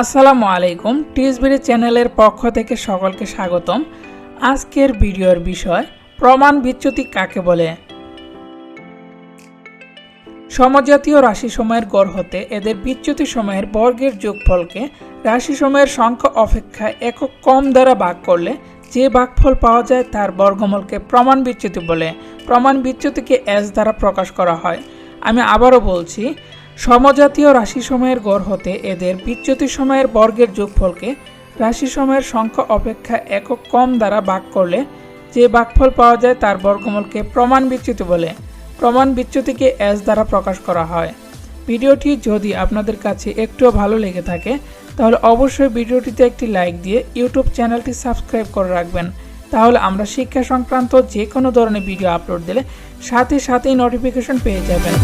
আসসালামু আলাইকুম টিএসবিডি চ্যানেলের পক্ষ থেকে সকলকে স্বাগতম। আজকের ভিডিওর বিষয়, প্রমাণ বিচ্যুতি কাকে বলে? সমজাতীয় রাশি সময়ের গড় হতে এদের বিচ্যুতি সময়ের বর্গের যোগফলকে রাশি সময়ের সংখ্যা অপেক্ষা একক কম দ্বারা ভাগ করলে যে ভাগফল পাওয়া যায় তার বর্গমূলকে প্রমাণ বিচ্যুতি বলে। প্রমাণ বিচ্যুতিকে এস দ্বারা প্রকাশ করা হয়। আমি আবারও বলছি সমজাতীয় রাশি সময়ের গড় হতে এদের বিচ্যুতি সময়ের বর্গের যোগফলকে রাশি সময়ের সংখ্যা অপেক্ষা একক কম দ্বারা ভাগ করলে যে ভাগফল পাওয়া যায় তার বর্গমূলকে প্রমাণ বিচ্যুতি বলে। প্রমাণ বিচ্যুতিকে এস দ্বারা প্রকাশ করা হয়। ভিডিওটি যদি আপনাদের কাছে একটুও ভালো লেগে থাকে, তাহলে অবশ্যই ভিডিওটিতে একটি লাইক দিয়ে ইউটিউব চ্যানেলটি সাবস্ক্রাইব করে রাখবেন। তাহলে আমরা শিক্ষা সংক্রান্ত যে কোনো ধরনের ভিডিও আপলোড দিলে সাথে সাথেই নোটিফিকেশন পেয়ে যাবেন।